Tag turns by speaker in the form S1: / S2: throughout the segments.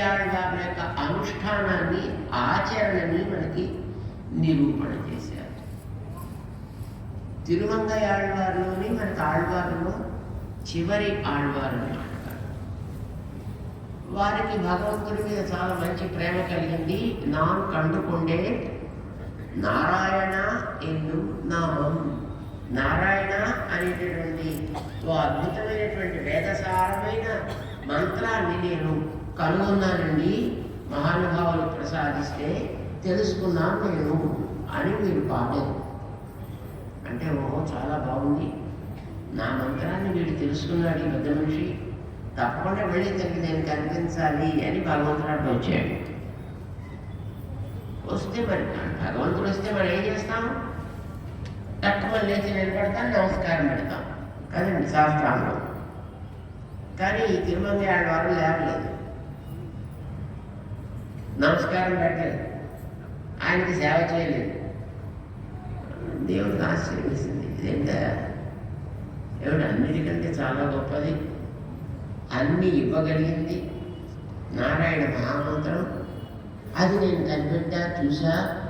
S1: తిరుమంగయాళ్ళ యొక్క అనుష్ఠానాన్ని ఆచరణని మనకి నిరూపణ చేశారు తిరుమంగయాళ్ళవారిలోని మనకి ఆళ్వారులో చివరి ఆళ్వారు వారికి భగవంతుడి మీద చాలా మంచి ప్రేమ కలిగింది నాన్ కండుకొండే నారాయణ ఎన్ను నామం నారాయణ అనేటటువంటి ఓ అద్భుతమైనటువంటి వేదసారమైన మంత్రాన్ని నేను కనుగొన్నానండి. మహానుభావులు ప్రసాదిస్తే తెలుసుకున్నాను నేను అని మీరు పాడారు. అంటే ఓహో చాలా బాగుంది. నా మంత్రాన్ని వీడు తెలుసుకున్నాడు ఈ పెద్ద మనిషి. తప్పకుండా వెళ్ళి తగ్గి నేను కనిపించాలి అని భగవంతుడు వచ్చాడు. వస్తే మరి భగవంతుడు వస్తే మనం ఏం చేస్తాం తక్కువ లేచి నిలబడతాం నమస్కారం పెడతాం. కదండి శాస్త్రాంగం. కానీ ఈ ఆడవారు లేవలేదు. నమస్కారం పెట్టలేదు. ఆయనకి సేవ చేయలేదు. దేవుడికి ఆశ్చర్యమేసింది ఇదేంట? దేవుడు అన్నిటికంటే చాలా గొప్పది? అన్నీ ఇవ్వగలిగింది. నారాయణ మహామంత్రం. అది నేను కనిపెట్టా చూసా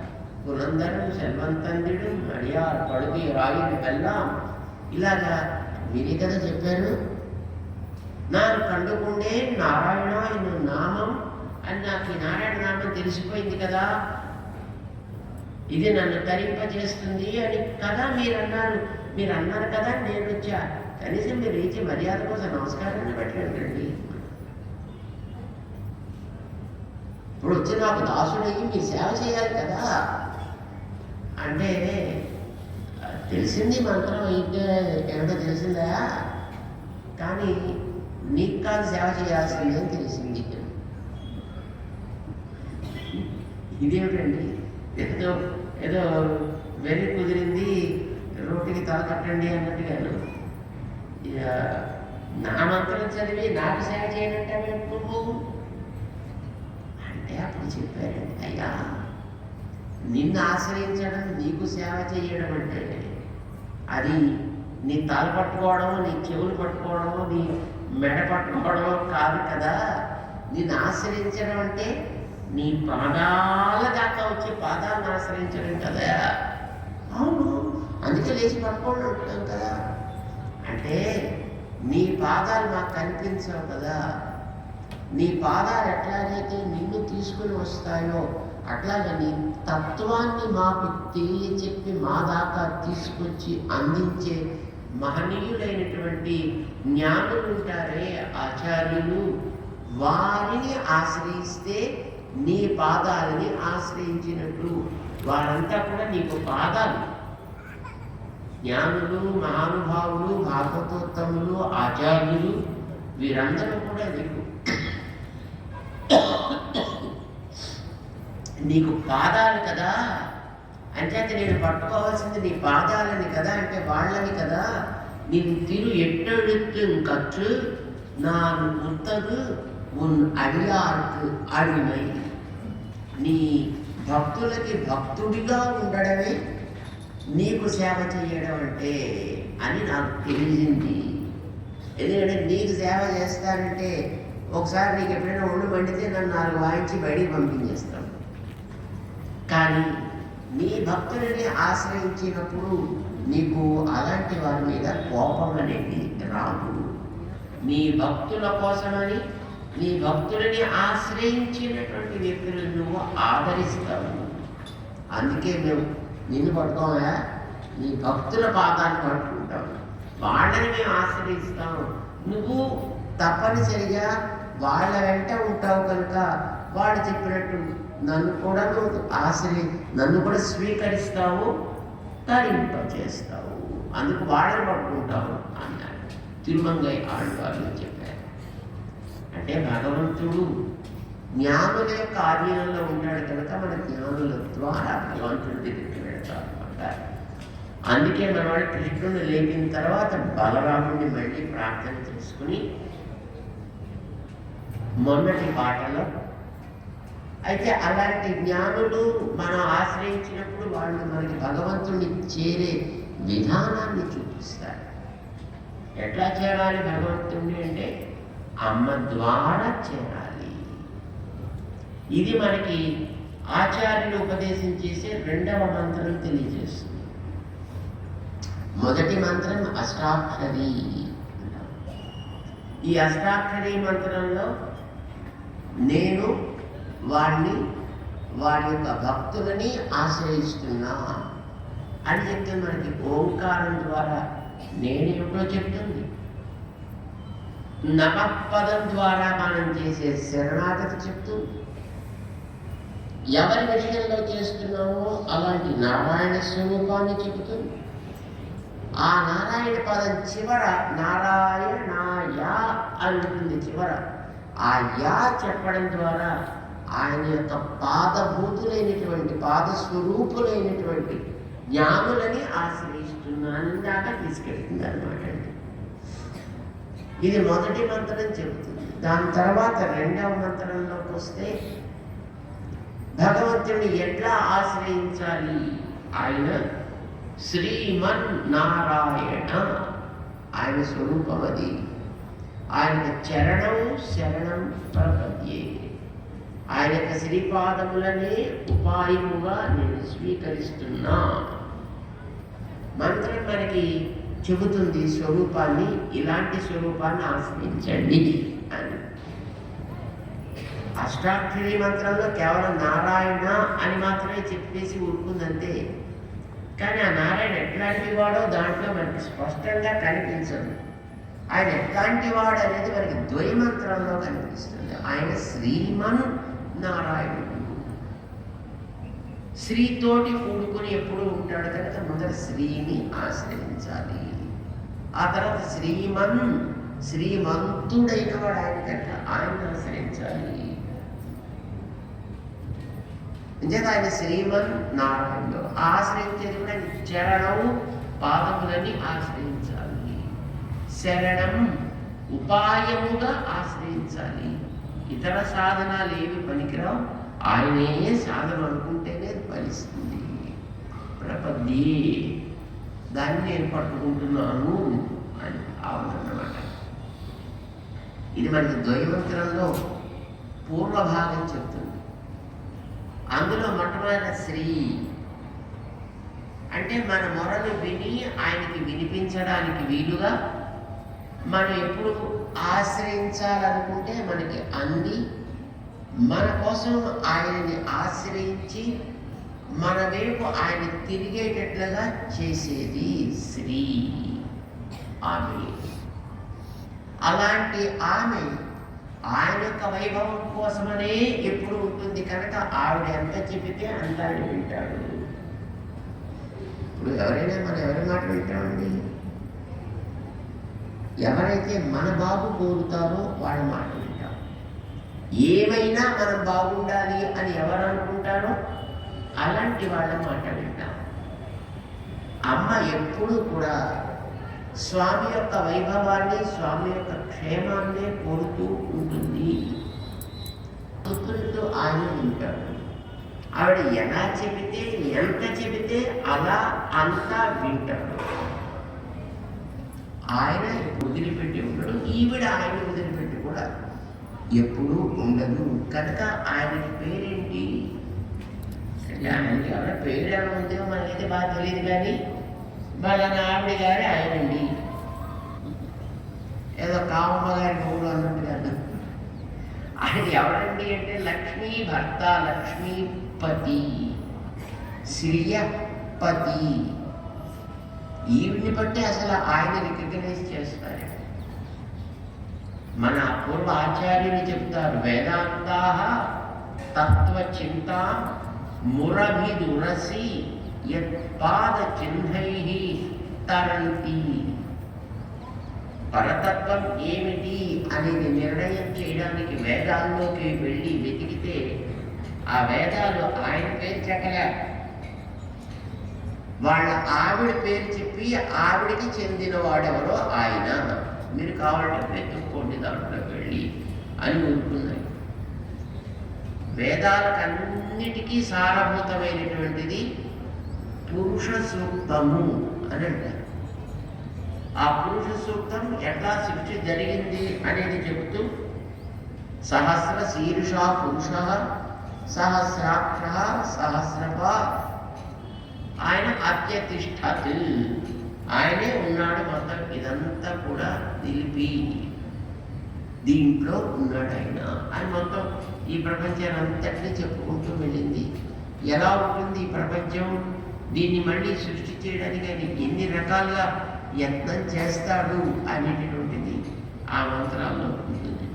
S1: పునందరం సెల్వంతందుడు అడియార్ పడుగు రాగిని వెళ్ళాం ఇలాగా విని కదా చెప్పాను నా కండుకుండే నారాయణ ఇను నామం. అని నాకు ఈ నారాయణ నామం తెలిసిపోయింది కదా. ఇది నన్ను తరింపజేస్తుంది అని కదా మీరు అన్నారు. మీరు అన్నారు కదా నేను వచ్చా. కనీసం మీరు ఇచ్చే మర్యాద కోసం నమస్కారాన్ని పెట్టండి ఇప్పుడు వచ్చి నాకు దాసుడయ్యి మీరు సేవ చేయాలి కదా. అంటే తెలిసింది మంత్రం అయితే ఏమిటో తెలిసిందా? కానీ నీకు కాదు సేవ చేయాల్సింది అని తెలిసింది. ఇదేమిటండి? ఏదో ఏదో వెర్రి కుదిరింది రోటికి తల కట్టండి అన్నట్టుగాను ఇక నా మంత్రం చదివి నాకు సేవ చేయనంటే నువ్వు అంటే అప్పుడు చెప్పారండి అయ్యా నిన్ను ఆశ్రయించడం నీకు సేవ చేయడం అంటే అది నీ తల పట్టుకోవడం నీ చెవులు పట్టుకోవడము నీ మెడ పట్టుకోవడం కాదు కదా. నిన్ను ఆశ్రయించడం అంటే నీ పాదాల దాకా వచ్చి పాదాలను ఆశ్రయించడం కదా? అవును. అందుకే లేచి పడుకోండి అంటున్నాం కదా. అంటే నీ పాదాలు మాకు కనిపించవు కదా. నీ పాదాలు ఎట్లాగైతే నిన్ను తీసుకుని వస్తాయో అట్లాగే నీ తత్వాన్ని మాకు తెలియచెప్పి మా దాకా తీసుకొచ్చి అందించే మహనీయులైనటువంటి జ్ఞానులు ఉంటారే ఆచార్యులు. వారిని ఆశ్రయిస్తే నీ పాదాలని ఆశ్రయించినట్లు వారంతా కూడా నీకు పాదాలు. జ్ఞానులు మహానుభావులు భాగవతోత్తములు ఆచార్యులు వీరందరూ కూడా నీకు. నీకు పాదాలు కదా. అంటే నేను పట్టుకోవాల్సింది నీ పాదాలని కదా అంటే వాళ్ళని కదా. నీకు తిరు ఎట్టెడుత్తు కట్టు నా ఉత్తగు உன் அடியார்க்கு அடிமை. నీ భక్తులకి భక్తుడిగా ఉండడమే నీకు సేవ చేయడం అంటే అని నాకు తెలిసింది. ఎందుకంటే నీకు సేవ చేస్తానంటే ఒకసారి నీకు ఎప్పుడైనా ఒళ్ళు మండితే నన్ను నాలుగు వాయించి బయటికి పంపించేస్తాను కానీ నీ భక్తులని ఆశ్రయించినప్పుడు నీకు అలాంటి వారి మీద కోపం అనేది రాదు. నీ భక్తుల కోసమని నీ భక్తులని ఆశ్రయించినటువంటి వ్యక్తులను నువ్వు ఆదరిస్తావు. అందుకే మేము నిన్ను పట్టుకోమా నీ భక్తుల పాదాన్ని పట్టుకుంటాం. వాళ్ళని మేము ఆశ్రయిస్తాము. నువ్వు తప్పనిసరిగా వాళ్ళ వెంట ఉంటావు కనుక వాళ్ళు చెప్పినట్టు నన్ను కూడా నువ్వు ఆశ్రయి నన్ను కూడా స్వీకరిస్తావు తరింపచేస్తావు అందుకు వాళ్ళని పట్టుకుంటావు అన్నాడు. తిరుమంగై ఆడవాళ్ళు చెప్పారు. అంటే భగవంతుడు జ్ఞానుల యొక్క ఆధీనంలో ఉంటాడు కనుక మన జ్ఞానుల ద్వారా భగవంతుడి దగ్గరికి వెళ్తాం అందుకే మనవాడు కృష్ణుని లేపిన తర్వాత బలరాముడిని మళ్ళీ ప్రార్థన చేసుకుని మొన్నటి పాటలో అయితే అలాంటి జ్ఞానులు మనం ఆశ్రయించినప్పుడు వాళ్ళు మనకి భగవంతుడిని చేరే విధానాన్ని చూపిస్తారు. ఎట్లా చేరాలి భగవంతుడిని అంటే అమ్మ ద్వారా చేరాలి. ఇది మనకి ఆచార్యులు ఉపదేశం చేసే రెండవ మంత్రం తెలియజేస్తుంది. మొదటి మంత్రం అష్టాక్షరి ఈ అష్టాక్షరి మంత్రంలో నేను వాడిని వాడి యొక్క భక్తులని ఆశ్రయిస్తున్నా అని చెప్తే మనకి ఓంకారం ద్వారా నేనేమిటో చెప్తుంది. నమపదం ద్వారా మనం చేసే శరణాగతి చెప్తూ ఎవరి విషయంలో చేస్తున్నామో అలాంటి నారాయణ స్వరూపాన్ని చెబుతూ ఆ నారాయణ పదం చివర నారాయణ యా అని ఉంటుంది చివర. ఆ యా చెప్పడం ద్వారా ఆయన యొక్క పాదభూతులైనటువంటి పాదస్వరూపులైనటువంటి జ్ఞానులని ఆశ్రయిస్తున్నాను దాకా తీసుకెళ్తుంది అనమాట ఇది మొదటి మంత్రం చెబుతుంది. దాని తర్వాత రెండవ మంత్రంలోకి వస్తే భగవంతుని ఎట్లా ఆశ్రయించాలి? ఆయన శ్రీమన్ నారాయణ ఆయన స్వరూపం అది. ఆయన చరణం శరణం ప్రపద్యే. ఆయన యొక్క శ్రీపాదములనే ఉపాయముగా నేను స్వీకరిస్తున్నా. మంత్రం మనకి చెబుతుంది స్వరూపాన్ని ఇలాంటి స్వరూపాన్ని ఆశ్రయించండి అని. అష్టాక్షరి మంత్రంలో కేవలం నారాయణ అని మాత్రమే చెప్పేసి ఊరుకుందంతే. కానీ ఆ నారాయణ ఎట్లాంటి వాడో దాంట్లో మనకి స్పష్టంగా కనిపించదు. ఆయన ఎట్లాంటి వాడు అనేది మనకి ద్వైమంత్రంలో కనిపిస్తుంది. ఆయన శ్రీమన్ నారాయణుడు. స్త్రీతోటి కూడుకుని ఎప్పుడు ఉంటాడు కనుక మొదట స్త్రీని ఆశ్రయించాలి. ఆ తర్వాత శ్రీమన్ శ్రీమంతుడైన వాడు ఆయన కనుక ఆయన ఆశ్రయించాలి. నిజంగా ఆయన శ్రీమన్ నారాయణుడు. ఆశ్రయించేది కూడా చరణం పాదములని ఆశ్రయించాలి. శరణం ఉపాయముగా ఆశ్రయించాలి. ఇతర సాధనాలు ఏవి పనికిరావు. ఆయనే సాధన అనుకుంటేనే ఫలిస్తుంది. ప్రపద్ది దాన్ని నేను పట్టుకుంటున్నాను అని ఆవునమాట ఇది మనకి ద్వైమంత్రంలో పూర్వభాగం చెప్తుంది. అందులో మొట్టమొదట శ్రీ అంటే మన మొరలు విని ఆయనకి వినిపించడానికి వీలుగా మనం ఎప్పుడు ఆశ్రయించాలనుకుంటే మనకి అంది మన కోసం ఆయనని ఆశ్రయించి మన వైపు ఆయన తిరిగేటట్లుగా చేసేది శ్రీ ఆమె. అలాంటి ఆమె ఆయన యొక్క వైభవం కోసమనే ఎప్పుడు ఉంటుంది కనుక ఆవిడ ఎంత చెబితే అంత ఆయన వింటాడు. ఇప్పుడు ఎవరైనా మనం ఎవరి మాట వింటామండి? ఎవరైతే మన బాబు కోరుతారో వాళ్ళ మాట ఏమైనా మనం బాగుండాలి అని ఎవరు అనుకుంటారో అలాంటి వాళ్ళ మాట వింటాం. అమ్మ ఎప్పుడూ కూడా స్వామి యొక్క వైభవాన్ని స్వామి యొక్క క్షేమాన్ని కోరుతూ ఉంటుంది. పుత్రులతో ఆయన ఉంటాడు. ఆవిడ ఎలా చెబితే ఎంత చెబితే అలా అంతా వింటాడు. ఆయన వదిలిపెట్టి ఉండడు. ఈవిడ ఆయన వదిలిపెట్టి కూడా ఎప్పుడూ ఉండదు. కనుక ఆయన పేరేంటి? అంటే ఆయనకి ఎవరి పేరు ఏమైనా ఉందో మనకైతే బాగా తెలియదు కానీ వాళ్ళ ఆవిడ గారి ఆయనండి. ఏదో కామమ్మ గారి మూడు అన్నట్టు కదా. ఆయన ఎవరండి అంటే లక్ష్మీ భర్త లక్ష్మీపతి శ్రియపతి. ఈవిని బట్టి అసలు ఆయన రికగ్నైజ్ చేస్తారు. మన పూర్వ ఆచార్యులు చెప్తారు వేదాంతా తత్వచింత మురభిదురసి యత్పాద చిహ్నై తరంతి. పరతత్వం ఏమిటి అనేది నిర్ణయం చేయడానికి వేదాల్లోకి వెళ్ళి వెతికితే ఆ వేదాలు ఆయన పేరు చెప్పలే. వాళ్ళ ఆవిడ పేరు చెప్పి ఆవిడికి చెందిన వాడెవరో ఆయన. మీరు కావాలంటే వెతుక్కోండి దాంట్లో వెళ్ళి అని ఊరుకున్నాయి వేదాలకన్నిటికీ సారభూతమైనటువంటిది పురుష సూక్తము అని అంటారు. ఆ పురుష సూక్తం ఎట్లా సృష్టి జరిగింది అనేది చెబుతూ సహస్ర శీర్ష పురుష సహస్రాక్ష సహస్రప ఆయన అత్యతిష్టత్ ఆయనే ఉన్నాడు మొత్తం ఇదంతా కూడా నిలిపి దీంట్లో ఉన్నాడు ఆయన. ఆయన మొత్తం ఈ ప్రపంచాన్ని చెప్పుకుంటూ వెళ్ళింది. ఎలా ఉంటుంది ఈ ప్రపంచం? దీన్ని మళ్ళీ సృష్టి చేయడానికి ఆయన ఎన్ని రకాలుగా యత్నం చేస్తాడు అనేటటువంటిది ఆ మంత్రాల్లో ఉంటుంది.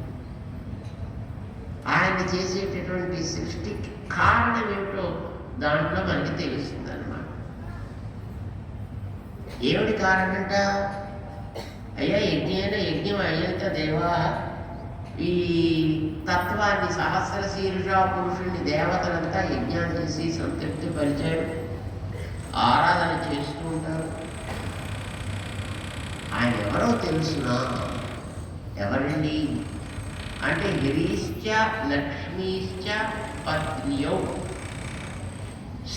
S1: ఆయన చేసేటటువంటి సృష్టికి కారణం ఏమిటో దాంట్లో మనకి తెలుస్తుంది అన్నమాట ఏమిటి కారణంట అయ్యా యజ్ఞైన యజ్ఞం అయ్యంత దేవా ఈ తత్వాన్ని సహస్ర శీర్ష పురుషుణ్ణి దేవతలంతా యజ్ఞాలు చేసి సంతృప్తి పరిచయం ఆరాధన చేస్తూ ఉంటారు. ఆయన ఎవరో తెలుసునా ఎవరండి? అంటే గిరీశ్చ లక్ష్మీశ్చ పత్నియో.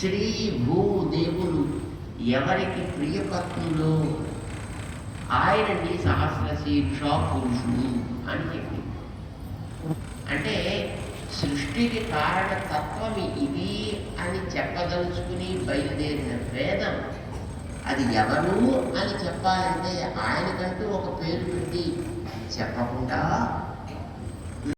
S1: శ్రీ భూదేవులు ఎవరికి ప్రియపత్నులో? ఆయనని సహస్ర శీర్ష పురుషుడు అని చెప్పి. అంటే సృష్టికి కారణతత్వం ఇది అని చెప్పదలుచుకుని బయలుదేరిన వేదం అది ఎవరు అని చెప్పాలంటే ఆయనకంటూ ఒక పేరు పెట్టి చెప్పకుండా